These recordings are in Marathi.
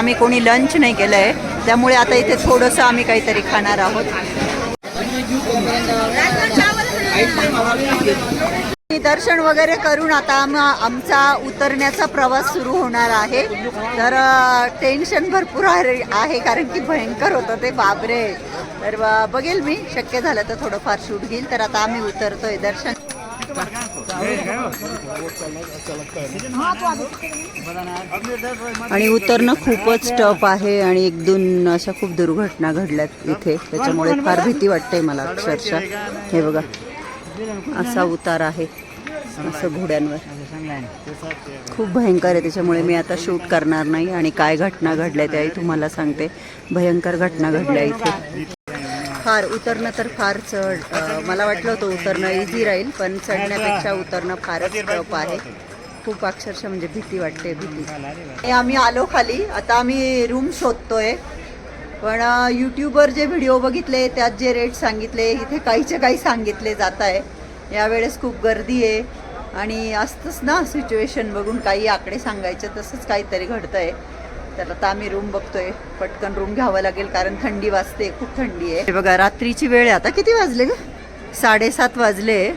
आम्ही कोणी लंच नाही केलं आहे त्यामुळे आता इथे थोडंसं आम्ही काहीतरी खाणार आहोत. दर्शन वगैरे करून आता आम आमचा उतरण्याचा प्रवास सुरू होणार आहे. तर टेन्शन भरपूर आहे कारण की भयंकर होतं ते. बाबरे तर बघेल मी. शक्य झालं तर थोडंफार शूट घेईल. तर आता आम्ही उतरतोय दर्शन. आणि उतरणं खूपच टफ आहे आणि एक दोन अशा खूप दुर्घटना घडल्यात इथे त्याच्यामुळे फार भीती वाटते मला अक्षरशः. हे बघा असा उतार आहे असं घोड्यांवर. खूप भयंकर आहे त्याच्यामुळे मी आता शूट करणार नाही आणि काय घटना घडल्या त्याही तुम्हाला सांगते. भयंकर घटना घडल्या इथे. फार उतरणं तर फार चढ. मला वाटलं होतं उतरणं इझी राहील पण चढण्यापेक्षा उतरणं फारच टफ आहे. खूप अक्षरशः म्हणजे भीती वाटते भीती. हे आम्ही आलो खाली. आता आम्ही रूम शोधतोय. पण यूट्यूबवर जे व्हिडिओ बघितले त्यात जे रेट सांगितले इथे काहीचे काही सांगितले जात आहे यावेळेस खूप गर्दी आहे. आणि असतंच ना सिच्युएशन बघून काही आकडे सांगायचे तसंच काहीतरी घडतंय. तर आता आम्ही रूम बघतोय. पटकन रूम घ्यावं लागेल कारण थंडी वाजते खूप थंडी आहे. बघा रात्रीची वेळ आहे आता. किती वाजले ग? साडेसात वाजले.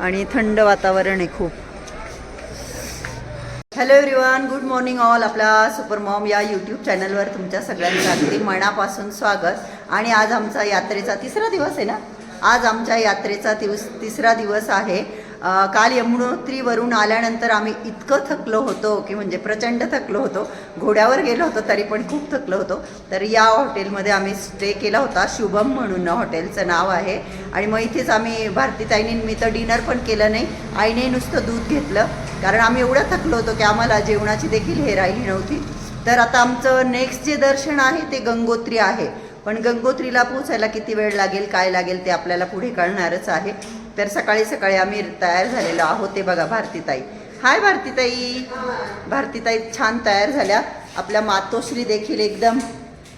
आणि थंड वातावरण आहे खूप. Hello everyone good morning all आपल्या सुपर मॉम या यूट्यूब चॅनलवर तुमच्या सगळ्यांचं अगदी मनापासून स्वागत. आणि आज आमचा यात्रेचा तिसरा दिवस आहे ना? आज आमच्या यात्रेचा दिवस तिसरा दिवस आहे. काल यमुनोत्रीवरून आल्यानंतर आम्ही इतकं थकलो होतो की म्हणजे प्रचंड थकलो होतो. घोड्यावर गेलो होतो तरी पण खूप थकलो होतो. तर या हॉटेलमध्ये आम्ही स्टे केला होता शुभम म्हणून हॉटेलचं नाव आहे. आणि मग इथेच आम्ही भारतीताईने मी तर डिनर पण केलं नाही आईने नुसतं दूध घेतलं. कारण आम्ही एवढं थकलो होतो की आम्हाला जेवणाची देखील हे राहिली नव्हती. तर आता आमचं नेक्स्ट जे दर्शन आहे ते गंगोत्री आहे. पण गंगोत्रीला पोचायला किती वेळ लागेल काय लागेल ते आपल्याला पुढे कळणारच आहे. तर सकाळी सकाळी आम्ही तयार झालेलो आहोत ते बघा भारतीताई. हाय भारतीताई. भारतीताई छान तयार झाल्या. आपल्या मातोश्री देखील एकदम.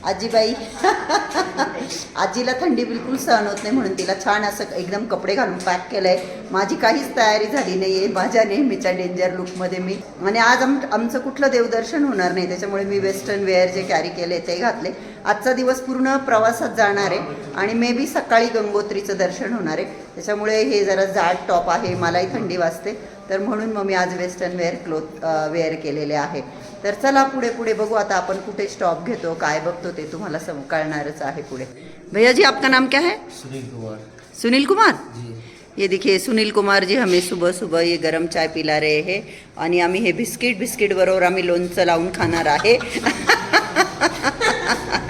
आजीबाई. आजीला थंडी बिलकुल सहन होत नाही म्हणून तिला छान असं एकदम कपडे घालून पॅक केलं आहे माझी काहीच तयारी झाली नाही आहे माझ्या नेहमीच्या डेंजर लुकमध्ये मी. आणि आज आम आमचं कुठलं देवदर्शन होणार नाही. त्याच्यामुळे मी वेस्टर्न वेअर जे कॅरी केले ते घातले. आजचा दिवस पूर्ण प्रवासात जाणार आहे आणि मे बी सकाळी गंगोत्रीचं दर्शन होणार आहे. त्याच्यामुळे हे जरा जाड टॉप आहे मलाही थंडी वाजते. तर म्हणून मग मी आज वेस्टर्न वेअर क्लोथ वेअर केलेले आहे. तर चला पुढे पुढे बघू आता आपण कुठे स्टॉप घेतो काय बघतो ते तुम्हाला सम कळणारच आहे पुढे. भैया जी आपका नाम क्या है? सुनील कुमार. सुनील कुमार? जी. ये देखिए सुनील कुमार जी हमें सुबह सुबह ये गरम चाय पिला रहे हैं. आणि आम्ही हे बिस्किट बिस्किट बरोबर आम्ही लोणचं लावून खाणार आहे.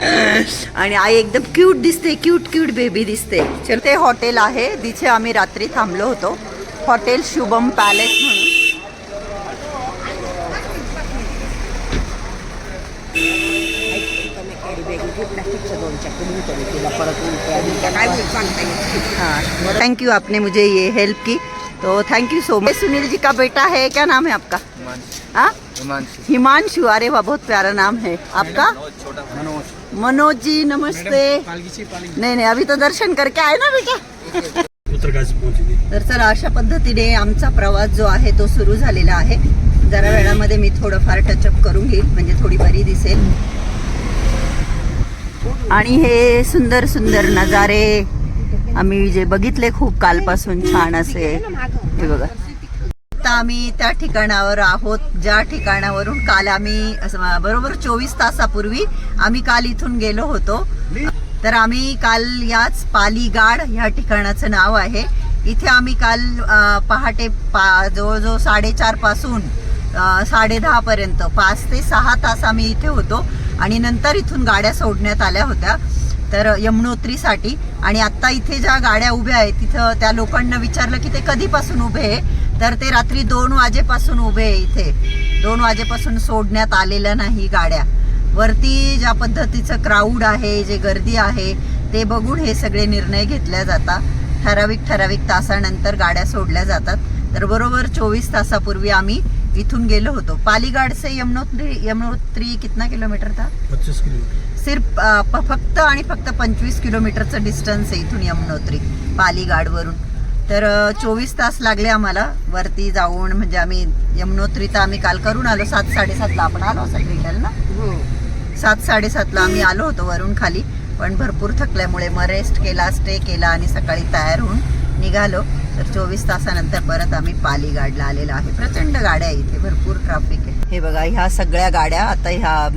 आणि आई एकदम क्यूट दिसते क्यूट क्यूट बेबी दिसते. चल ते हॉटेल आहे. तिथे आम्ही रात्री थांबलो होतो. हॉटेल शुभम पॅलेस म्हणून. हाँ थैंक यू आपने मुझे ये हेल्प की. तो thank you so much Sunil ji का बेटा है. क्या नाम है आपका? हाँ? हिमांशु। हिमांशु अरे वाह बहुत प्यारा नाम है. आपका? मनोज। मनोज जी नमस्ते नहीं नहीं अभी तो दर्शन करके आए ना बेटा? तर चला अशा पद्धतीने आमचा प्रवास जो आहे तो सुरू झालेला आहे. जरा वेळामध्ये मी थोडंफार टचअप करून घेईल म्हणजे थोडी बरी दिसेल. आणि हे सुंदर सुंदर नजारे आम्ही जे बघितले खूप कालपासून छान असे. हे बघा. आता आम्ही त्या ठिकाणावर आहोत ज्या ठिकाणावरून काल आम्ही असं बरोबर चोवीस तासापूर्वी आम्ही काल इथून गेलो होतो. तर आम्ही काल याच पालीगाड ह्या ठिकाणाचं नाव आहे. इथे आम्ही काल पहाटे पा जवळजवळ साडेचारपासून साडेदहा पर्यंत पाच ते सहा तास आम्ही इथे होतो आणि नंतर इथून गाड्या सोडण्यात आल्या होत्या. तर यमुनोत्रीसाठी. आणि आत्ता इथे ज्या गाड्या उभ्या आहेत तिथं त्या लोकांना विचारलं की ते कधीपासून उभे आहे? तर ते रात्री दोन वाजेपासून उभे आहे इथे. दोन वाजेपासून सोडण्यात आलेल्या नाही गाड्या. वरती ज्या पद्धतीचं क्राऊड आहे जे गर्दी आहे ते बघून हे सगळे निर्णय घेतल्या जातात. ठराविक ठराविक तासानंतर गाड्या सोडल्या जातात. तर बरोबर चोवीस तासापूर्वी आम्ही इथून गेलो होतो. पालीगाड से यमुनोत्री यमुनोत्री कितना किलोमीटर था? पच्चीस किलोमीटर. सिर्फ फक्त आणि फक्त पंचवीस किलोमीटरचं डिस्टन्स आहे इथून यमुनोत्री पालीगाडवरून. तर चोवीस तास लागले आम्हाला. वरती जाऊन म्हणजे आम्ही यमुनोत्री तर आम्ही काल करून आलो. सात साडेसातला आपण आलो असेल रिटर्न ना सात साडेसातला आम्ही आलो होतो वरून खाली. पण भरपूर थकल्यामुळे मग रेस्ट केला स्टे केला आणि सकाळी तयार होऊन निघालो. तर चोवीस तासानंतर परत आम्ही पालीगाडला आलेलो आहे. प्रचंड गाड्या इथे भरपूर ट्रॅफिक आहे. हे बघा ह्या सगळ्या गाड्या आता ह्या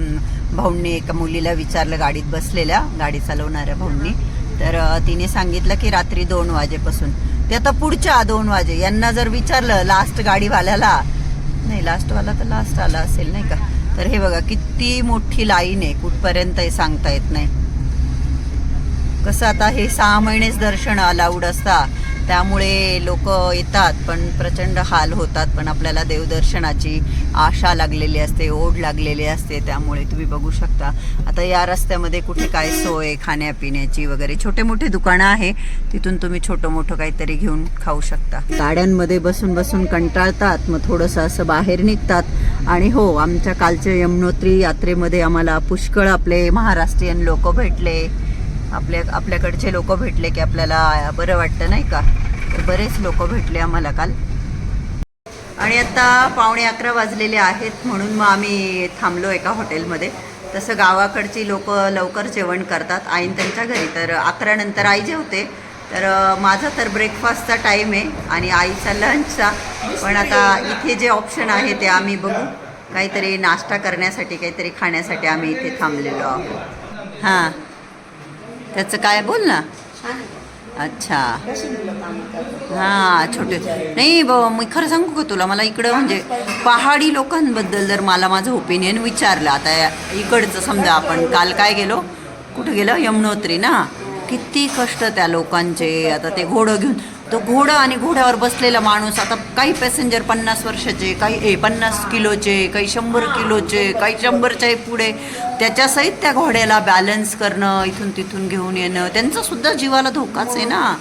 भाऊंनी एका मुलीला विचारलं गाडीत बसलेल्या गाडी चालवणाऱ्या भाऊंनी. तर तिने सांगितलं की रात्री दोन वाजेपासून. ते आता पुढच्या दोन वाजे. यांना जर विचारलं लास्ट गाडीवाल्याला नाही लास्टवाला तर लास्ट आला असेल नाही का? तर हे बघा किती मोठी लाईन आहे. कुठपर्यंत हे सांगता येत नाही. कसं आता हे सहा महिनेच दर्शन अलाउड असता. त्यामुळे लोक येतात पण प्रचंड हाल होतात पण आपल्याला देवदर्शनाची आशा लागलेली असते ओढ लागलेली असते त्यामुळे तुम्ही बघू शकता. आता या रस्त्यामध्ये कुठे काय सोय खाण्यापिण्याची वगैरे छोटे मोठे दुकानं आहे तिथून तुम्ही छोटं मोठं काहीतरी घेऊन खाऊ शकता. गाड्यांमध्ये बसून बसून कंटाळतात मग थोडंसं असं बाहेर निघतात. आणि हो आमच्या कालच्या यमुनोत्री यात्रेमध्ये आम्हाला पुष्कळ आपले महाराष्ट्रीयन लोक भेटले. आपल्या आपल्याकडचे लोक भेटले की आपल्याला बरं वाटतं नाही का? तर बरेच लोक भेटले आम्हाला काल. आणि आता पावणे अकरा वाजलेले आहेत म्हणून मग आम्ही थांबलो एका हॉटेलमध्ये. तसं गावाकडची लोक लवकर जेवण करतात. आईन त्यांच्या घरी. तर अकरा नंतर आई जेवते. तर माझा तर ब्रेकफास्टचा टाईम आहे आणि आईचा लंचचा पण आता इथे जे ऑप्शन आहे ते आम्ही बघू. काहीतरी नाश्ता करण्यासाठी काहीतरी खाण्यासाठी आम्ही इथे थांबलेलो आहोत. हां. त्याचं काय? बोल ना. अच्छा. हां छोटे. नाही ब मी खरं सांगू का तुला? मला इकडं म्हणजे पहाडी लोकांबद्दल जर मला माझं ओपिनियन विचारलं आता इकडचं समजा आपण काल काय गेलो? कुठं गेलो? यमुनोत्री ना. किती कष्ट त्या लोकांचे आता ते घोडं घेऊन तो घोडा आणि घोड्यावर बसलेला माणूस आता काही पॅसेंजर पन्नास वर्षाचे काही ए पन्नास किलोचे काही शंभर किलोचे काही शंभरच्या पुढे त्याच्यासहित त्या घोड्याला बॅलन्स करणं इथून तिथून घेऊन येणं त्यांचा सुद्धा जीवाला धोकाच आहे ना.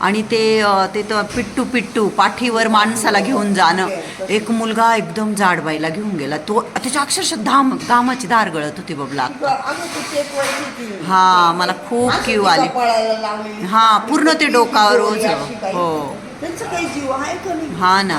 आणि ते ते तर पिट्टू पिट्टू पाठीवर माणसाला घेऊन जाणं. एक मुलगा एकदम जाड बाईला घेऊन गेला. तो त्याच्या अक्षरशः धाम घामाची धार गळत होती बबला. हा मला खूप किव आली. हा पूर्ण ते डोकावर रोज हो. त्यांचं काही जीव आहे का नाही? हा ना.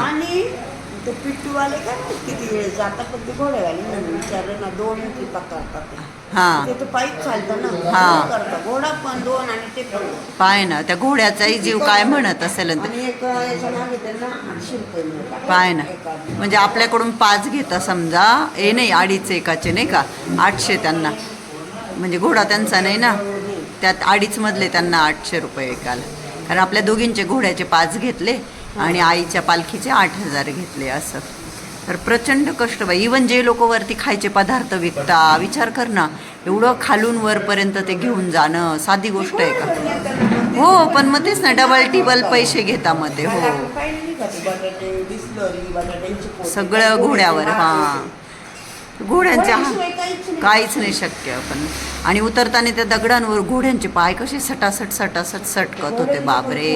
पिट्टूवाले काय किती वेळ जातात पण ते घोड्यावाले विचारलं ना दोन ट्रिपा करतात ते. हा ते तर पायीच चालतं ना हा. दोन करतात घोडा पण दोन आणि ते पण दोन. पाय ना त्या घोड्याचाही जीव काय म्हणत असेल आणि ते. आणि एक याच्या मागे त्यांना आठशे रुपये मिळतात पाय ना एका. म्हणजे आपल्याकडून पाच घेता समजा हे नाही अडीच एकाचे नाही का आठशे त्यांना म्हणजे घोडा त्यांचा नाही ना त्यात अडीच मधले त्यांना आठशे रुपये एकाला कारण आपल्या दोघींचे घोड्याचे पाच घेतले आणि आईच्या पालखीचे आठ हजार घेतले असं तर प्रचंड कष्ट बाई इवन जे लोक वरती खायचे पदार्थ विकता विचार कर ना एवढं खालून वरपर्यंत ते घेऊन जाणं साधी गोष्ट आहे का? हो पण मग तेच ना डबल टिबल पैसे घेता मग ते हो. सगळं घोड्यावर हां. घोड्यांच्या हा. काहीच नाही. शक्य पण आणि उतरताना त्या दगडांवर घोड्यांचे पाय कसे सटासट सटासट सटकत होते बापरे.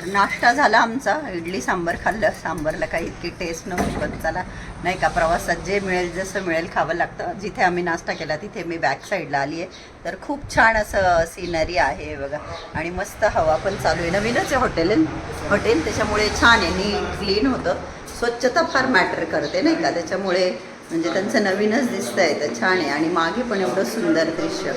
तर नाश्ता झाला आमचा. इडली सांबर खाल्लं. सांबरला काही इतकी टेस्ट नव्हती पण चला नाही का प्रवासात जे मिळेल जसं मिळेल खावं लागतं. जिथे आम्ही नाश्ता केला तिथे मी बॅक साईडला आली आहे. तर खूप छान असं सिनरी आहे बघा. आणि मस्त हवा पण चालू आहे. नवीनच आहे हॉटेल हॉटेल त्याच्यामुळे छान आहे. नीट क्लीन होतं. स्वच्छता फार मॅटर करते नाही का? त्याच्यामुळे म्हणजे त्यांचं नवीनच दिसतं आहे तर छान आहे. आणि मागे पण एवढं सुंदर दृश्य.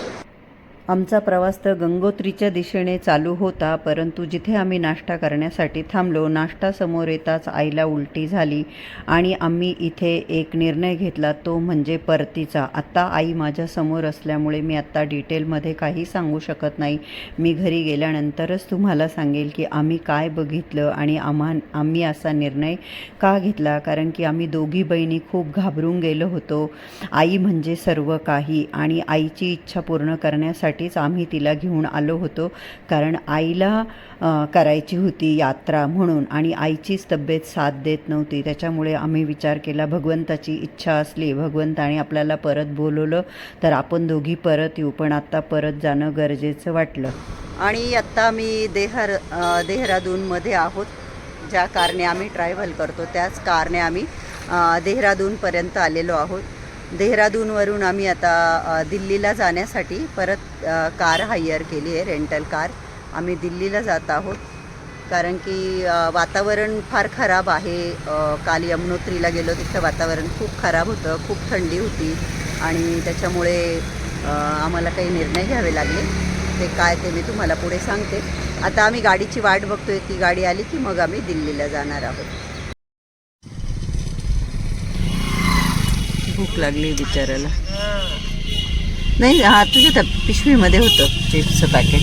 आमचा प्रवास तर गंगोत्रीच्या दिशेने चालू होता परंतु जिथे आम्ही नाश्ता करण्यासाठी थांबलो नाश्ता समोर येताच आईला उलटी झाली आणि आम्ही इथे एक निर्णय घेतला तो म्हणजे परतीचा. आत्ता आई माझ्यासमोर असल्यामुळे मी आत्ता डिटेलमध्ये काही सांगू शकत नाही. मी घरी गेल्यानंतरच तुम्हाला सांगेल की आम्ही काय बघितलं आणि आम्हा आम्ही असा निर्णय का घेतला कारण की आम्ही दोघी बहिणी खूप घाबरून गेलो होतो. आई म्हणजे सर्व काही आणि आईची इच्छा पूर्ण करण्यासाठी करण्यासाठीच आम्ही तिला घेऊन आलो होतो. कारण आईला करायची होती यात्रा म्हणून आणि आईचीच तब्येत साथ देत नव्हती. त्याच्यामुळे आम्ही विचार केला भगवंताची इच्छा असली भगवंताने आपल्याला परत बोलवलं तर आपण दोघी परत येऊ. पण आत्ता परत जाणं गरजेचं वाटलं. आणि आत्ता मी देहर देहरादूनमध्ये आहोत ज्या कारने आम्ही ट्रॅव्हल करतो. त्याच कारने आम्ही देहरादूनपर्यंत आलेलो आहोत. देहरादूनवरून आम्ही आता दिल्लीला जाण्यासाठी परत कार हायर केली आहे रेंटल कार आम्ही दिल्लीला जात आहोत. कारण की वातावरण फार खराब आहे. काल यमुनोत्रीला गेलो तिथं वातावरण खूप खराब होतं खूप थंडी होती. आणि त्याच्यामुळे आम्हाला काही निर्णय घ्यावे लागले. ते काय ते मी तुम्हाला पुढे सांगते. आता आम्ही गाडीची वाट बघतोय. ती गाडी आली की मग आम्ही दिल्लीला जाणार आहोत. भूक लागली बिचाराला नाही हा तुझ्या त्या पिशवीमध्ये होतं चिप्सचं पॅकेट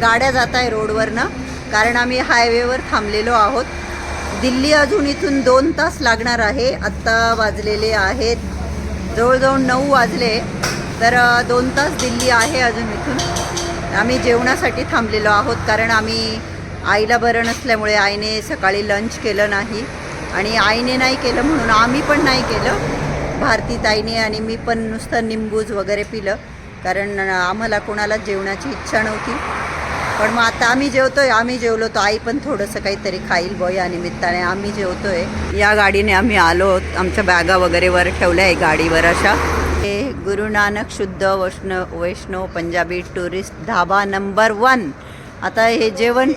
गाड्या जात आहे रोडवरनं कारण आम्ही हायवेवर थांबलेलो आहोत. दिल्ली अजून इथून दोन तास लागणार आहे आत्ता वाजलेले आहेत. जवळजवळ नऊ वाजले तर दोन तास दिल्ली आहे अजून इथून. आम्ही जेवणासाठी थांबलेलो आहोत कारण आम्ही आईला बरं नसल्यामुळे आईने सकाळी लंच केलं नाही. आणि आईने नाही केलं म्हणून आम्ही पण नाही केलं. भारती ताईने आणि मी पण नुसतं निंबूज वगैरे पिलं. कारण आम्हाला कोणाला जेवणाची इच्छा नव्हती. पण मग आता आम्ही जेवतोय आम्ही जेवलो तर आई पण थोडंसं काहीतरी खाईल बो या निमित्ताने आम्ही जेवतोय. या गाडीने आम्ही आलो. आमच्या बॅगा वगैरे वर ठेवल्या आहे गाडीवर अशा. गुरु नानक शुद्ध वैष्णव वैष्णव Punjabi tourist dhaba number one आता हे जेवण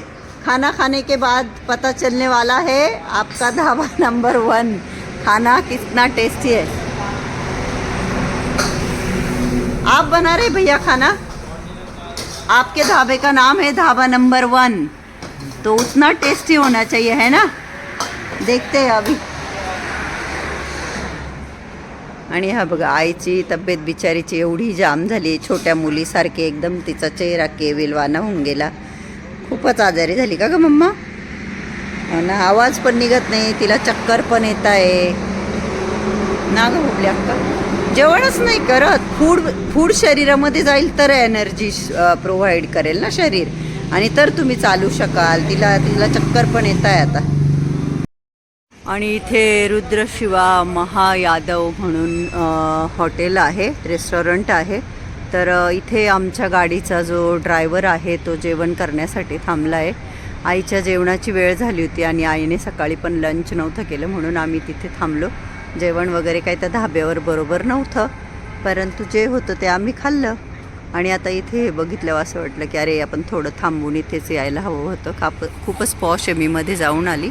खाना खाने के बाद पता चलने वाला है आपका ढाबा नंबर वन खाना कितना टेस्टी है। आप बना रहे भैया खाना? आपके ढाबे का नाम है ढाबा नंबर वन तो उतना टेस्टी होना चाहिए, है ना? देखते हैं अभी। आणि हा बघा आईची तब्येत बिचारीची एवढी जाम झाली. छोट्या मुलीसारखी एकदम तिचा चेहरा केविलवाना होऊन गेला. खूपच आजारी झाली का ग मम्मा? ना आवाज पण निघत नाही तिला चक्कर पण येत आहे. ना ग हुबल्या अक्का? जेवणच नाही करत. फूड फूड शरीरामध्ये जाईल तर एनर्जी प्रोव्हाइड करेल ना शरीर. आणि तर तुम्ही चालू शकाल. तिला तिला चक्कर पण येत आहे आता. आणि इथे रुद्रशिवा महायादव म्हणून हॉटेल आहे रेस्टॉरंट आहे. तर इथे आमच्या गाडीचा जो ड्रायव्हर आहे तो जेवण करण्यासाठी थांबला आहे आईच्या जेवणाची वेळ झाली होती आणि आईने सकाळी पण लंच नव्हतं केलं म्हणून आम्ही तिथे थांबलो. जेवण वगैरे काही त्या धाब्यावर बरोबर नव्हतं परंतु जे होतं ते आम्ही खाल्लं. आणि आता इथे हे बघितल्यावर असं वाटलं की अरे आपण थोडं थांबून इथेच यायला हवं होतं. काप खूपच पॉश आहे मी मध्ये जाऊन आली.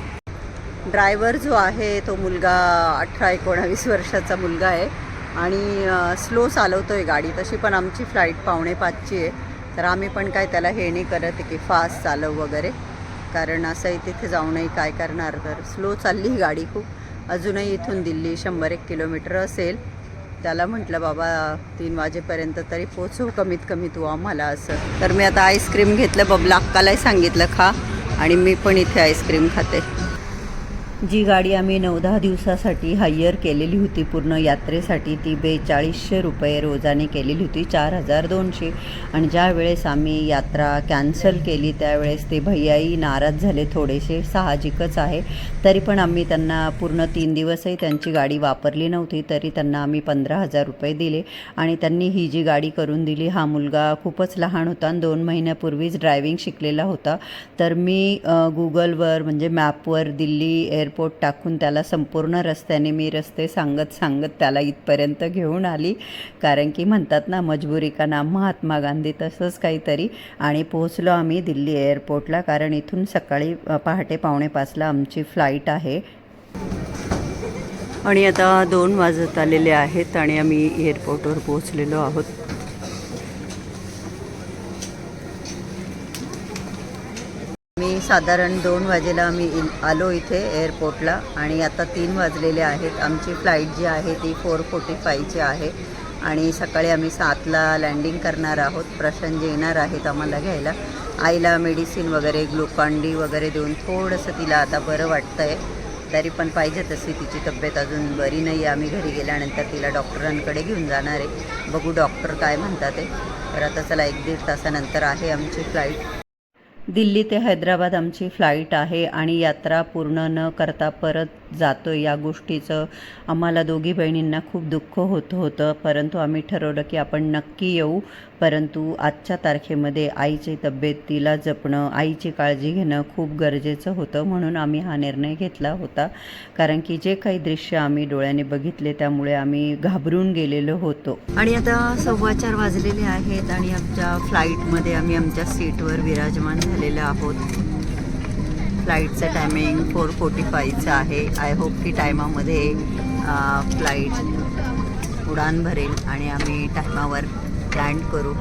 ड्रायव्हर जो आहे तो मुलगा अठरा एकोणावीस वर्षाचा मुलगा आहे आणि स्लो चालवतो आहे गाडी. तशी पण आमची फ्लाईट पावणे पाचची आहे. तर आम्ही पण काय त्याला हे नाही करत आहे की फास्ट चालव वगैरे. कारण असंही तिथे जाऊनही काय करणार? तर स्लो चालली ही गाडी खूप. अजूनही इथून दिल्ली शंभर एक किलोमीटर असेल. त्याला म्हटलं बाबा तीन वाजेपर्यंत तरी पोचू कमीत कमी तू आम्हाला असं. तर मी आता आईस्क्रीम घेतलं. बबला अक्कालाही सांगितलं खा. आणि मी पण इथे आईस्क्रीम खाते. जी गाडी आम्ही नऊ दहा दिवसासाठी हायर केलेली होती पूर्ण यात्रेसाठी ती बेचाळीसशे रुपये रोजाने केलेली होती चार हजार दोनशे. आणि ज्या वेळेस आम्ही यात्रा कॅन्सल केली त्यावेळेस ते भैयाही नाराज झाले थोडेसे साहजिकच आहे. तरी पण आम्ही त्यांना पूर्ण तीन दिवसही त्यांची गाडी वापरली नव्हती तरी त्यांना आम्ही पंधरा हजार रुपये दिले. आणि त्यांनी ही जी गाडी करून दिली हा मुलगा खूपच लहान होता आणि दोन महिन्यापूर्वीच ड्रायव्हिंग शिकलेला होता. तर मी गुगलवर म्हणजे मॅपवर दिल्ली एअर एअरपोर्ट टाकून त्याला संपूर्ण रस्त्याने मी रस्ते सांगत सांगत त्याला इथपर्यंत घेऊन आली. कारण की म्हणतात ना मजबुरी का ना महात्मा गांधी तसंच काहीतरी. आणि पोहोचलो आम्ही दिल्ली एअरपोर्टला कारण इथून सकाळी पहाटे पावणे पाचला आमची फ्लाईट आहे. आणि आता दोन वाजत आलेले आहेत आणि आम्ही एअरपोर्टवर पोहोचलेलो आहोत मी साधारण दोन वाजेला आम्ही आलो इथे एअरपोर्टला आणि आता तीन वाजलेले आहेत. आमची फ्लाईट जी आहे ती फोर फोर्टी फायची आहे आणि सकाळी आम्ही सातला लँडिंग करणार आहोत. प्रशांत जे येणार आहेत आम्हाला घ्यायला. आईला मेडिसिन वगैरे ग्लुकॉन-डी वगैरे देऊन थोडंसं तिला आता बरं वाटतं आहे तरी पण पाहिजे तशी तिची तब्येत अजून बरी नाही आहे आम्ही घरी गेल्यानंतर तिला डॉक्टरांकडे घेऊन जाणार आहे. बघू डॉक्टर काय म्हणतात ते. तर आता चला एक दीड तासानंतर आहे आमची फ्लाईट दिल्ली ते हैदराबाद आमची फ्लाईट आहे आणि यात्रा पूर्ण न करता परत जातो या गोष्टीचं आम्हाला दोघी बहिणींना खूप दुःख होत होतं. परंतु आम्ही ठरवलं की आपण नक्की येऊ. परंतु आजच्या तारखेमध्ये आईची तब्येतीला जपणं आईची काळजी घेणं खूप गरजेचं होतं. म्हणून आम्ही हा निर्णय घेतला होता. कारण की जे काही दृश्य आम्ही डोळ्याने बघितले त्यामुळे आम्ही घाबरून गेलेलो होतो. आणि आता सव्वा चार वाजलेले आहेत आणि आमच्या फ्लाईटमध्ये आम्ही आमच्या सीटवर विराजमान झालेलो आहोत. फ्लाईटचं टायमिंग फोर फोर्टी फाईव्हचं आहे. आय होप की टायमामध्ये फ्लाईट उडान भरेल आणि आम्ही टायमावर लँड करू.